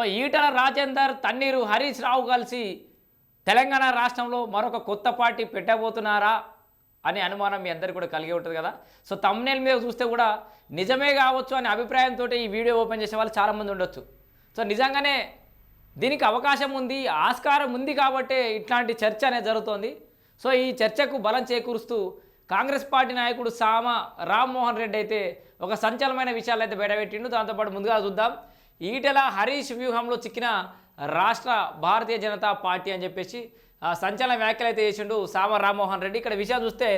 So Etela Rajender Tanneeru Harish Rao కలిసి తెలంగాణ రాష్ట్రంలో మరొక కొత్త పార్టీ పెట్టబోతున్నారా అనే అనుమానం మీ అందరికీ కూడా కలిగి ఉంటుంది కదా. సో తమ్నేల్ మీద చూస్తే కూడా నిజమే కావచ్చు అనే అభిప్రాయంతో ఈ వీడియో ఓపెన్ చేసే వాళ్ళు చాలామంది ఉండొచ్చు. సో నిజంగానే దీనికి అవకాశం ఉంది ఆస్కారం ఉంది కాబట్టే ఇట్లాంటి చర్చ అనేది జరుగుతోంది. సో ఈ చర్చకు బలం చేకూరుస్తూ కాంగ్రెస్ పార్టీ నాయకుడు సామ రామ్మోహన్ రెడ్డి అయితే ఒక సంచలనమైన విషయాలు అయితే బయటపెట్టిండు. దాంతోపాటు ముందుగా చూద్దాం. ఈటెల హరీష్ వ్యూహంలో చిక్కిన రాష్ట్ర భారతీయ జనతా పార్టీ అని చెప్పేసి సంచలన వ్యాఖ్యలు అయితే చేసిండు సామ రామ్మోహన్ రెడ్డి. ఇక్కడ విషయం చూస్తే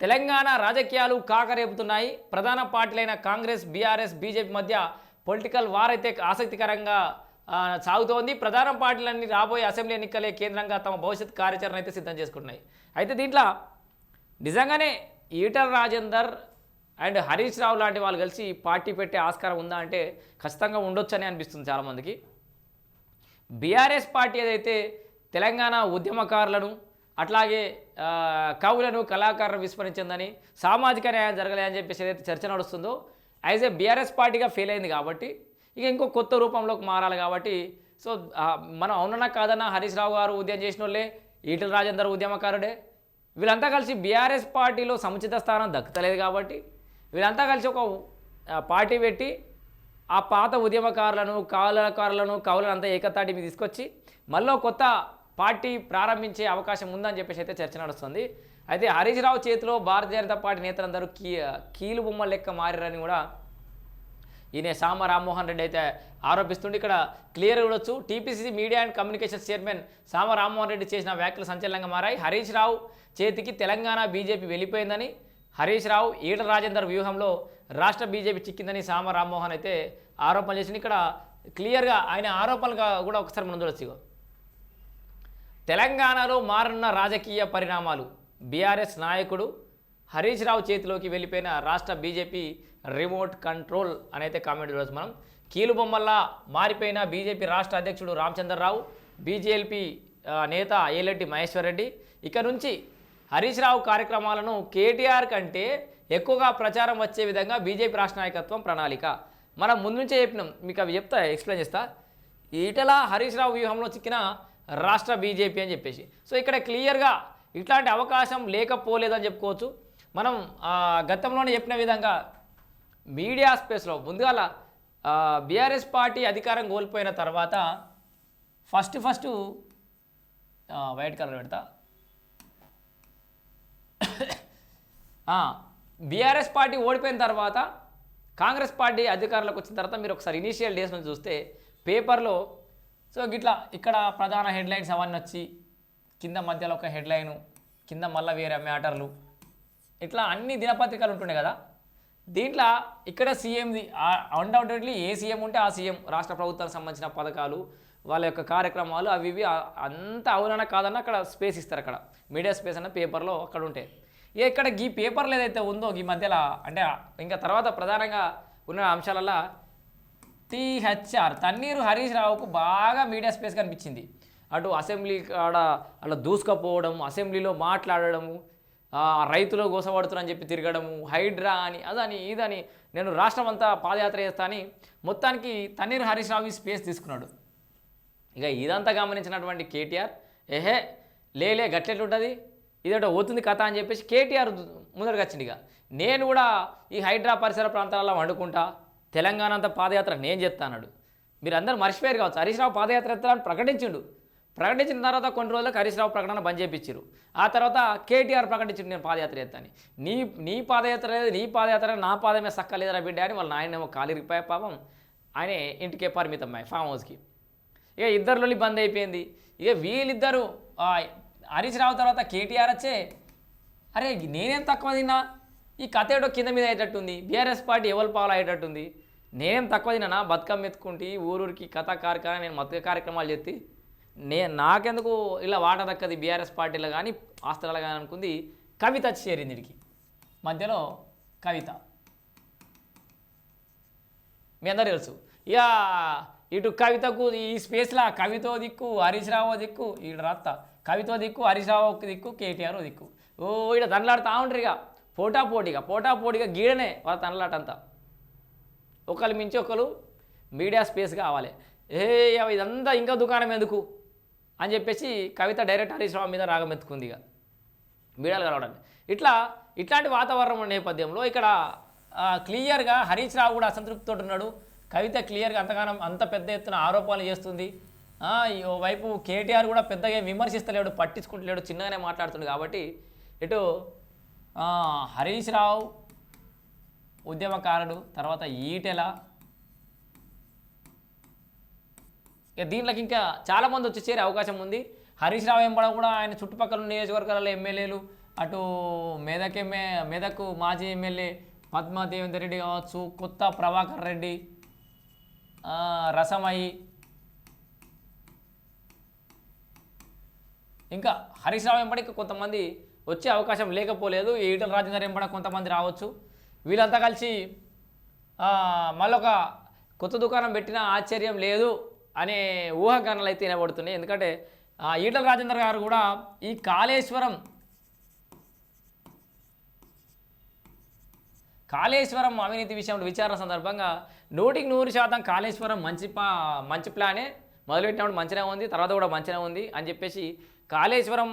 తెలంగాణ రాజకీయాలు కాకరేపుతున్నాయి. ప్రధాన పార్టీలైన కాంగ్రెస్ బీఆర్ఎస్ బీజేపీ మధ్య పొలిటికల్ వార్ అయితే ఆసక్తికరంగా సాగుతోంది. ప్రధాన పార్టీలన్నీ రాబోయే అసెంబ్లీ ఎన్నికలే కేంద్రంగా తమ భవిష్యత్ కార్యాచరణ అయితే సిద్ధం చేసుకుంటున్నాయి. అయితే దీంట్లో నిజంగానే ఈటల రాజేందర్ అండ్ హరీష్ రావు లాంటి వాళ్ళు కలిసి పార్టీ పెట్టే ఆస్కారం ఉందా అంటే ఖచ్చితంగా ఉండొచ్చని అనిపిస్తుంది చాలామందికి. బీఆర్ఎస్ పార్టీ ఏదైతే తెలంగాణ ఉద్యమకారులను అట్లాగే కవులను కళాకారులను విస్మరించిందని సామాజిక న్యాయం జరగలే అని చెప్పేసి ఏదైతే చర్చ నడుస్తుందో యాజ్ ఏ బీఆర్ఎస్ పార్టీగా ఫెయిల్ అయింది కాబట్టి ఇక ఇంకో కొత్త రూపంలోకి మారాలి కాబట్టి సో మనం అవునన్నా కాదన్నా హరీష్ రావు గారు ఉద్యమం చేసిన వాళ్ళే ఈటల రాజేందర్ ఉద్యమకారుడే. వీళ్ళంతా కలిసి బీఆర్ఎస్ పార్టీలో సముచిత స్థానం దక్కుతలేదు కాబట్టి వీళ్ళంతా కలిసి ఒక పార్టీ పెట్టి ఆ పాత ఉద్యమకారులను కావలకారులను కవులను అంతా ఏకతాటి మీద తీసుకొచ్చి మళ్ళీ కొత్త పార్టీ ప్రారంభించే అవకాశం ఉందని చెప్పేసి అయితే చర్చ నడుస్తుంది. అయితే హరీష్ రావు చేతిలో భారతీయ జనతా పార్టీ నేతలందరూ కీ కీలు బొమ్మ లెక్క మారారని కూడా ఈయన సామ రామ్మోహన్ రెడ్డి అయితే ఆరోపిస్తుండే ఇక్కడ క్లియర్ చూడొచ్చు TPCC media and communication chairman Sama Rammohan Reddy చేసిన వ్యాఖ్యలు సంచలనంగా మారాయి. హరీష్ రావు చేతికి తెలంగాణ బీజేపీ వెళ్ళిపోయిందని హరీష్ రావు ఈటల రాజేందర్ వ్యూహంలో రాష్ట్ర బీజేపీ చిక్కిందని సామ రామ్మోహన్ అయితే ఆరోపణలు చేసింది. ఇక్కడ క్లియర్గా ఆయన ఆరోపణలుగా కూడా ఒకసారి మనం చూడొచ్చు తెలంగాణలో మారున్న రాజకీయ పరిణామాలు. బీఆర్ఎస్ నాయకుడు హరీష్ రావు చేతిలోకి వెళ్ళిపోయిన రాష్ట్ర బీజేపీ రిమోట్ కంట్రోల్ అనైతే కామెంట్ చూడవచ్చు మనం. కీలుబొమ్మల్లా మారిపోయిన బీజేపీ రాష్ట్ర అధ్యక్షుడు రామచంద్రరావు బీజేపీ నేత ఏలెడ్డి మహేశ్వర్ రెడ్డి. ఇక నుంచి హరీష్ రావు కార్యక్రమాలను కేటీఆర్ కంటే ఎక్కువగా ప్రచారం వచ్చే విధంగా బీజేపీ రాష్ట్ర నాయకత్వం ప్రణాళిక. మనం ముందు నుంచే చెప్పినాం మీకు అవి చెప్తా ఎక్స్ప్లెయిన్ చేస్తా. ఇటలా హరీష్ రావు వ్యూహంలో చిక్కిన రాష్ట్ర బీజేపీ అని చెప్పేసి. సో ఇక్కడ క్లియర్గా ఇట్లాంటి అవకాశం లేకపోలేదని చెప్పుకోవచ్చు. మనం గతంలోనే చెప్పిన విధంగా మీడియా స్పేస్లో ముందుగాల బీఆర్ఎస్ పార్టీ అధికారం కోల్పోయిన తర్వాత ఫస్ట్ ఫస్ట్ వైట్ కలర్ పెడతా. బీఆర్ఎస్ పార్టీ ఓడిపోయిన తర్వాత కాంగ్రెస్ పార్టీ అధికారంలోకి వచ్చిన తర్వాత మీరు ఒకసారి ఇనీషియల్ డేస్ నుంచి చూస్తే పేపర్లో సో గిట్లా ఇక్కడ ప్రధాన హెడ్లైన్స్ అవన్నీ వచ్చి కింద మధ్యలో ఒక హెడ్లైను కింద మళ్ళీ వేరే మ్యాటర్లు ఇట్లా అన్ని దినపత్రికలు ఉంటుండే కదా. దీంట్లో ఇక్కడ సీఎంది అన్డౌటెడ్లీ ఏ సీఎం ఉంటే ఆ సీఎం రాష్ట్ర ప్రభుత్వానికి సంబంధించిన పథకాలు వాళ్ళ యొక్క కార్యక్రమాలు అవి ఇవి అంత అవునన్నా కాదన్నా అక్కడ స్పేస్ ఇస్తారు అక్కడ. మీడియా స్పేస్ అన్న పేపర్లో అక్కడ ఉంటాయి ఇక్కడ ఈ పేపర్లు ఏదైతే ఉందో ఈ మధ్యలో అంటే ఇంకా తర్వాత ప్రధానంగా ఉన్న అంశాలలో టీహెచ్ఆర్ తన్నీరు హరీష్ రావుకు బాగా మీడియా స్పేస్ కనిపించింది. అటు అసెంబ్లీ కాడ అలా దూసుకపోవడం అసెంబ్లీలో మాట్లాడడము రైతులు గోసపడుతున్నారని చెప్పి తిరగడము హైడ్రా అని అదని ఇదని నేను రాష్ట్రం అంతా పాదయాత్ర చేస్తా అని మొత్తానికి తన్నీరు హరీష్ రావు స్పేస్ తీసుకున్నాడు. ఇక ఇదంతా గమనించినటువంటి కేటీఆర్ ఏహే లేలే గట్లెట్లుంటుంది? ఇదొకటి పోతుంది కథ అని చెప్పేసి కేటీఆర్ ముందరకు వచ్చింది ఇక. నేను కూడా ఈ హైడ్రా పరిసర ప్రాంతాలలో వండుకుంటా తెలంగాణ అంతా పాదయాత్ర నేను చెప్తా మీరు అందరూ మర్చిపోయారు కావచ్చు. హరీష్ రావు పాదయాత్ర ఎత్తాలని ప్రకటించిండు. ప్రకటించిన తర్వాత కొన్ని రోజులకు హరీష్ రావు ప్రకటన బంద్ చేయించారు ఆ తర్వాత కేటీఆర్ ప్రకటించిండు నేను పాదయాత్ర చేస్తాను నీ నీ పాదయాత్ర లేదు నీ పాదయాత్ర నా పాదమే సక్కలేదురా బిడ్డ అని వాళ్ళ నాయనేమో కాలిరిగిపోయా పాపం ఆయనే ఇంటికే పరిమితం ఫామ్ హౌస్కి. ఇక ఇద్దరిలో బంద్ అయిపోయింది. ఇక వీళ్ళిద్దరూ హరీష్ రావు తర్వాత కేటీఆర్ వచ్చే అరే నేనేం తక్కువ తిన్నా? ఈ కథ ఏడో కింద మీద అయ్యేటట్టుంది. బీఆర్ఎస్ పార్టీ ఎవరు పాలు అయ్యేటట్టుంది? నేనేం తక్కువ తిన్నానా? బతుకమ్మ ఎత్తుకుంటే ఊరూరికి కథ కార్యక్రమం నేను మత కార్యక్రమాలు చేస్తే నే నాకెందుకు ఇలా వాట దక్కది బీఆర్ఎస్ పార్టీలో కానీ ఆస్తులలో కానీ అనుకుంది? కవిత చేరింది ఇడికి. మధ్యలో కవిత. మీ అందరు తెలుసు. ఇక ఇటు కవితకు ఈ స్పేస్లో కవితో దిక్కు హరీష్ రావో దిక్కు ఈ రాత్త. కవిత్వ దిక్కు హరీష్ దిక్కు కేటీఆర్ దిక్కు. ఓ ఇక్కడ దండలాడుతూ ఉంటారు ఇక పోటా పోటీగా పోటా పోటీగా గీడనే వాళ్ళ తండ్లాటంతా ఒకళ్ళు మించి ఒకరు మీడియా స్పేస్ కావాలి. ఏ ఇదంతా ఇంకా దుకాణం ఎందుకు? అని చెప్పేసి కవిత డైరెక్ట్ హరీష్ రావు మీద రాగం ఎత్తుకుంది ఇక. మీడియాలు కలవడానికి. ఇట్లా ఇట్లాంటి వాతావరణం నేపథ్యంలో ఇక్కడ క్లియర్గా హరీష్ రావు కూడా అసంతృప్తితో ఉన్నాడు. కవిత క్లియర్గా అంతగానం అంత పెద్ద ఎత్తున ఆరోపణలు చేస్తుంది. వైపు కేటీఆర్ కూడా పెద్దగా విమర్శిస్తలేడు పట్టించుకుంటలేడు చిన్నగానే మాట్లాడుతుంది కాబట్టి ఇటు హరీష్ రావు ఉద్యమకారుడు తర్వాత ఈటెల. ఇక దీంట్లోకి ఇంకా చాలామంది వచ్చి చేరే అవకాశం ఉంది. హరీష్ రావు ఎంబడ కూడా ఆయన చుట్టుపక్కల నియోజకవర్గాల ఎమ్మెల్యేలు అటు మెదక్ ఎమ్మె మెదక్ మాజీ ఎమ్మెల్యే పద్మా దేవేందర్ రెడ్డి కావచ్చు కొత్త ప్రభాకర్ రెడ్డి ఆ, ఇంకా హరీష్ రావు వెంబడికి కొంతమంది వచ్చే అవకాశం లేకపోలేదు. ఈటల రాజేందర్ వెంబడ కొంతమంది రావచ్చు. వీళ్ళంతా కలిసి మళ్ళొక కొత్త దుకాణం పెట్టినా ఆశ్చర్యం లేదు అనే ఊహాగానాలు అయితే వినబడుతున్నాయి. ఎందుకంటే ఈటల రాజేందర్ గారు కూడా ఈ కాళేశ్వరం కాళేశ్వరం అవినీతి విషయంలో విచారణ సందర్భంగా నూటికి నూరు శాతం కాళేశ్వరం మంచి పా మంచి ప్లానే మొదలుపెట్టినప్పుడు మంచిగా ఉంది తర్వాత కూడా మంచిగా ఉంది అని చెప్పేసి కాళేశ్వరం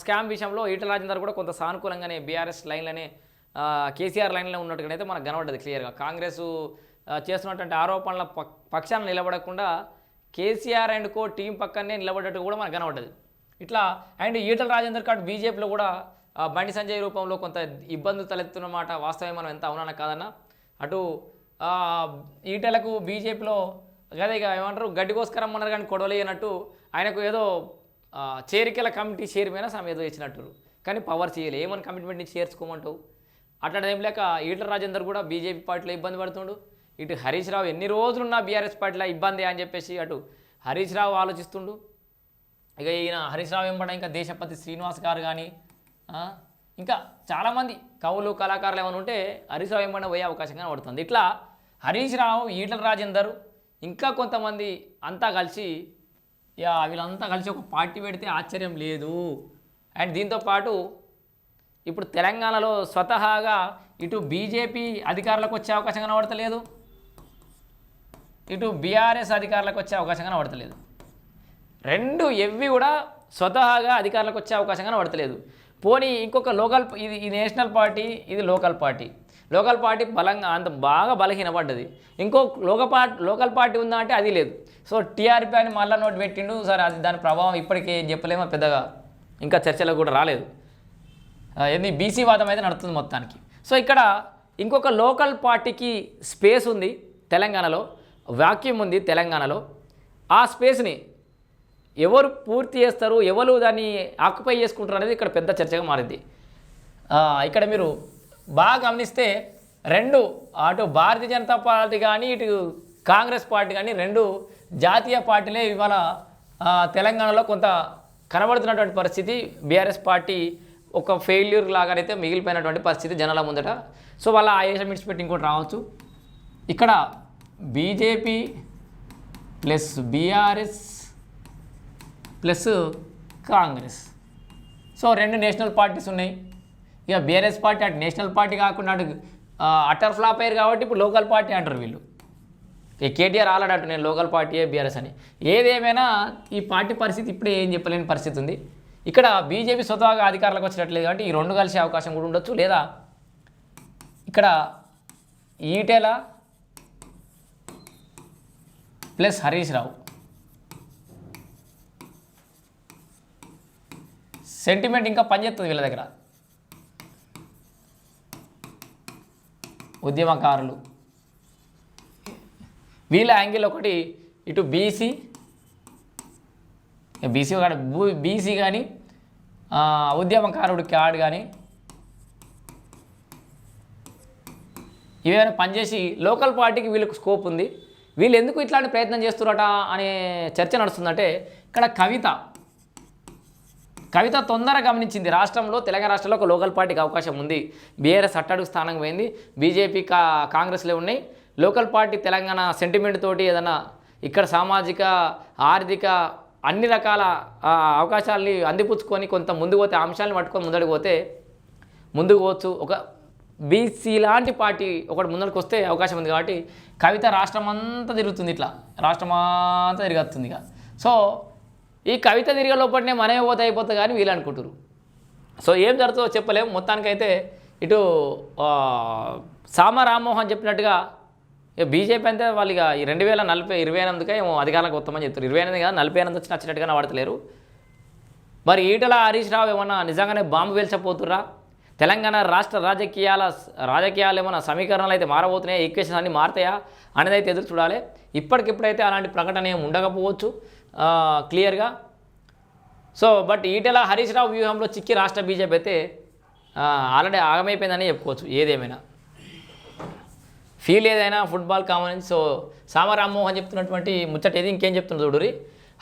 స్కామ్ విషయంలో ఈటల రాజేందర్ కూడా కొంత సానుకూలంగానే బీఆర్ఎస్ లైన్లనే కేసీఆర్ లైన్లో ఉన్నట్టుగానైతే మనకు కనబడ్డది క్లియర్గా. కాంగ్రెస్ చేస్తున్నటువంటి ఆరోపణల పక్షాన నిలబడకుండా కేసీఆర్ అండ్ కో టీం పక్కనే నిలబడ్డట్టు కూడా మనకు కనబడ్డది. ఇట్లా అండ్ ఈటల రాజేందర్ కార్డు బీజేపీలో కూడా బండి సంజయ్ రూపంలో కొంత ఇబ్బందులు తలెత్తున్నమాట వాస్తవమే మనం ఎంత అవునా కాదన్నా. అటు ఈటలకు బీజేపీలో అదే ఇక ఏమంటారు గడ్డి అన్నారు కానీ కొడవలేయనట్టు ఆయనకు ఏదో చేరికల కమిటీ చైర్మన్ ఆమె ఏదో ఇచ్చినట్టు కానీ పవర్ చేయలే. ఏమని కమిట్మెంట్ని చేర్చుకోమంటావు? అట్లా ఏం లేక ఈటల రాజేందర్ కూడా బీజేపీ పార్టీలో ఇబ్బంది పడుతుండు. ఇటు హరీష్ రావు ఎన్ని రోజులున్నా బీఆర్ఎస్ పార్టీలో ఇబ్బంది అని చెప్పేసి అటు హరీష్ రావు ఆలోచిస్తుండు. ఇక ఈయన హరీష్ రావు వెంబడ ఇంకా దేశపతి శ్రీనివాస్ గారు కానీ ఇంకా చాలామంది కవులు కళాకారులు ఏమైనా ఉంటే హరీష్ రావు ఏమన్నా పోయే అవకాశం కనబడుతుంది. ఇట్లా హరీష్ రావు ఈటల రాజేందర్ ఇంకా కొంతమంది అంతా కలిసి యా వీళ్ళంతా కలిసి ఒక పార్టీ పెడితే ఆశ్చర్యం లేదు. అండ్ దీంతో పాటు ఇప్పుడు తెలంగాణలో స్వతహాగా ఇటు బీజేపీ అధికారులకు వచ్చే అవకాశం కనబడతలేదు. ఇటు బీఆర్ఎస్ అధికారులకు వచ్చే అవకాశం కనబడతలేదు. రెండు ఎవ్వి కూడా స్వతహాగా అధికారులకు వచ్చే అవకాశం కనబడతలేదు. పోనీ ఇంకొక లోకల్ ఇది ఈ నేషనల్ పార్టీ ఇది లోకల్ పార్టీ. లోకల్ పార్టీ బలంగా అంత బాగా బలహీనపడ్డది. ఇంకో లోక పార్టీ లోకల్ పార్టీ ఉందా అంటే అది లేదు. సో టీఆర్పీ అని మళ్ళా నోటు పెట్టిండు సరే అది దాని ప్రభావం ఇప్పటికే చెప్పలేమో పెద్దగా. ఇంకా చర్చలో కూడా రాలేదు. ఏంది? బీసీ వాదం అయితే నడుస్తుంది మొత్తానికి. సో ఇక్కడ ఇంకొక లోకల్ పార్టీకి స్పేస్ ఉంది తెలంగాణలో వాక్యూమ్ ఉంది తెలంగాణలో. ఆ స్పేస్ని ఎవరు పూర్తి చేస్తారు ఎవరు దాన్ని ఆక్యుపై చేసుకుంటారు అనేది ఇక్కడ పెద్ద చర్చగా మారింది. ఇక్కడ మీరు బాగా గమనిస్తే రెండు అటు భారతీయ జనతా పార్టీ కానీ ఇటు కాంగ్రెస్ పార్టీ కానీ రెండు జాతీయ పార్టీలే ఇవాళ తెలంగాణలో కొంత కనబడుతున్నటువంటి పరిస్థితి. బీఆర్ఎస్ పార్టీ ఒక ఫెయిల్యూర్ లాగానైతే మిగిలిపోయినటువంటి పరిస్థితి జనాల ముందట. సో వాళ్ళ ఆయేషం పెట్టి ఇంకోటి రావచ్చు. ఇక్కడ BJP plus BRS plus Congress. So రెండు నేషనల్ పార్టీస్ ఉన్నాయి. ఇక బీఆర్ఎస్ పార్టీ అటు నేషనల్ పార్టీ కాకుండా అటు అటర్ ఫ్లాప్ అయ్యారు కాబట్టి ఇప్పుడు లోకల్ పార్టీ అంటారు వీళ్ళు. కేటీఆర్ ఆల్రెడీ నేను లోకల్ పార్టీయే బీఆర్ఎస్ అని. ఏదేమైనా ఈ పార్టీ పరిస్థితి ఇప్పుడే ఏం చెప్పలేని పరిస్థితి ఉంది. ఇక్కడ బీజేపీ స్వతహాగా అధికారులకు వచ్చినట్లేదు కాబట్టి ఈ రెండు కలిసే అవకాశం కూడా ఉండొచ్చు లేదా? ఇక్కడ ఈటెల ప్లస్ హరీష్ రావు. సెంటిమెంట్ ఇంకా పనిచేస్తుంది వీళ్ళ దగ్గర. ఉద్యమకారులు. వీళ్ళ యాంగిల్ ఒకటి ఇటు బీసీ బీసీ కాడ బీసీ కానీ ఉద్యమకారుడు క్యాడ్ కానీ ఇవేమైనా పనిచేసి లోకల్ పార్టీకి వీళ్ళకు స్కోప్ ఉంది. వీళ్ళు ఎందుకు ఇట్లాంటి ప్రయత్నం చేస్తున్నారట అనే చర్చ నడుస్తుందంటే ఇక్కడ కవిత కవిత తొందర గమనించింది. రాష్ట్రంలో తెలంగాణ రాష్ట్రంలో ఒక లోకల్ పార్టీకి అవకాశం ఉంది. బీఆర్ఎస్ అట్టడుగు స్థానం పోయింది. బీజేపీ కా కాంగ్రెస్లో ఉన్నాయి. లోకల్ పార్టీ తెలంగాణ సెంటిమెంట్ తోటి ఏదైనా ఇక్కడ సామాజిక ఆర్థిక అన్ని రకాల అవకాశాలని అందిపుచ్చుకొని కొంత ముందుకు పోతే అంశాలను పట్టుకొని ముందడికి పోతే ముందుకు పోవచ్చు. ఒక బీసీ లాంటి పార్టీ ఒకటి ముందరికి వస్తే అవకాశం ఉంది కాబట్టి కవిత రాష్ట్రం అంతా తిరుగుతుంది ఇట్లా. రాష్ట్రం అంతా తిరుగుతుంది ఇక. సో ఈ కవిత తిరిగే లోపలనే మనమే పోతే అయిపోతుంది కానీ వీళ్ళు అనుకుంటారు సో ఏం జరుగుతుందో చెప్పలేము మొత్తానికైతే ఇటు సామ రామ్మోహన్ చెప్పినట్టుగా ఇక బీజేపీ అంతే వాళ్ళు ఇక రెండు వేల నలభై ఇరవై ఎనిమిదికే ఏమో అధికారంలోకి వస్తామని చెప్తారు ఇరవై ఎనిమిది కాదు నలభై ఎనిమిది వచ్చి నచ్చినట్టుగా వాడతలేరు మరి ఈటల హరీష్ రావు ఏమన్నా నిజంగానే బాంబు వేల్చపోతుర్రా తెలంగాణ రాష్ట్ర రాజకీయాల రాజకీయాలు ఏమైనా సమీకరణలు అయితే మారబోతున్నాయా? ఈక్వేషన్ అన్నీ మారతాయా? అనేది అయితే ఎదురు చూడాలి. ఇప్పటికిప్పుడైతే అలాంటి ప్రకటన ఏమి ఉండకపోవచ్చు. క్లియర్గా సో బట్ ఈటెల హరీష్ రావు వ్యూహంలో చిక్కి రాష్ట్ర బీజేపీ అయితే ఆల్రెడీ ఆగమైపోయిందని చెప్పుకోవచ్చు ఏదేమైనా. ఫీల్ ఏదైనా ఫుట్బాల్ కామన్ సో సామ రామ్మోహన్ చెప్తున్నటువంటి ముచ్చట ఏది ఇంకేం చెప్తున్నారు చూడురి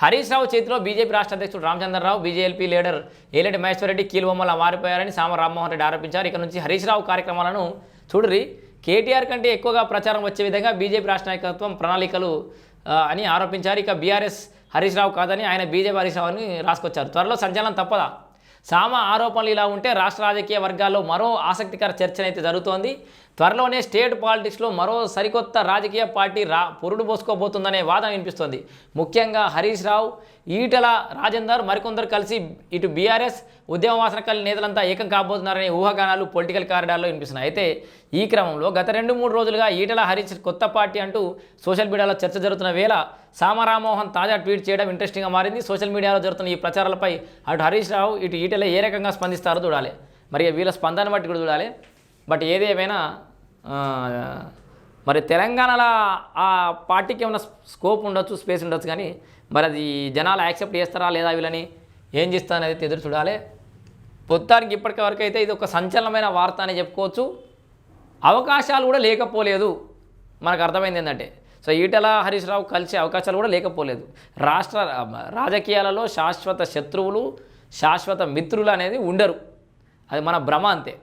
హరీష్ రావు చేతిలో బీజేపీ రాష్ట్ర అధ్యక్షుడు రామచంద్రరావు బీజేపీ లీడర్ ఏలటి మహేశ్వర రెడ్డి కీలుబొమ్మలా మారిపోయారని సామ రామ్మోహన్ రెడ్డి ఆరోపించారు. ఇక నుంచి హరీష్ రావు కార్యక్రమాలను చూడురి కేటీఆర్ కంటే ఎక్కువగా ప్రచారం వచ్చే విధంగా బీజేపీ రాష్ట్ర నాయకత్వం ప్రణాళికలు అని ఆరోపించారు. ఇక బీఆర్ఎస్ హరీష్ రావు కాదని ఆయన బీజేపీ హరీష్ రావు అని రాసుకొచ్చారు. త్వరలో సంచలనం తప్పదా? సామ ఆరోపణలు ఇలా ఉంటే రాష్ట్ర రాజకీయ వర్గాల్లో మరో ఆసక్తికర చర్చనైతే జరుగుతోంది. త్వరలోనే స్టేట్ పాలిటిక్స్లో మరో సరికొత్త రాజకీయ పార్టీ రా పురుడు పోసుకోబోతుందనే వాదన వినిపిస్తోంది. ముఖ్యంగా హరీష్ రావు ఈటల రాజేందర్ మరికొందరు కలిసి ఇటు బీఆర్ఎస్ ఉద్యమ వాసన నేతలంతా ఏకం కాబోతున్నారనే ఊహాగానాలు పొలిటికల్ కారిడార్లో వినిపిస్తున్నాయి. అయితే ఈ క్రమంలో గత రెండు మూడు రోజులుగా ఈటల హరీష్ కొత్త పార్టీ అంటూ సోషల్ మీడియాలో చర్చ జరుగుతున్న వేళ సామరామోహన్ తాజా ట్వీట్ చేయడం ఇంట్రెస్టింగ్గా మారింది. సోషల్ మీడియాలో జరుగుతున్న ఈ ప్రచారాలపై అటు హరీష్ రావు ఇటు ఈటల ఏ రకంగా స్పందిస్తారో చూడాలి. మరి వీళ్ళ స్పందన బట్టి కూడా చూడాలి. బట్ ఏదేమైనా మరి తెలంగాణలో ఆ పార్టీకి ఏమైనా స్కోప్ ఉండొచ్చు స్పేస్ ఉండొచ్చు కానీ మరి అది జనాలు యాక్సెప్ట్ చేస్తారా లేదా వీళ్ళని ఏం చేస్తారనేది ఎదురు చూడాలి. మొత్తానికి ఇప్పటికి వరకు అయితే ఇది ఒక సంచలనమైన వార్త అని చెప్పుకోవచ్చు. అవకాశాలు కూడా లేకపోలేదు. మనకు అర్థమైంది ఏంటంటే సో ఈటల హరీష్ రావు కలిసే అవకాశాలు కూడా లేకపోలేదు. రాష్ట్ర రాజకీయాలలో శాశ్వత శత్రువులు శాశ్వత మిత్రులు అనేది ఉండరు. అది మన భ్రమ అంతే.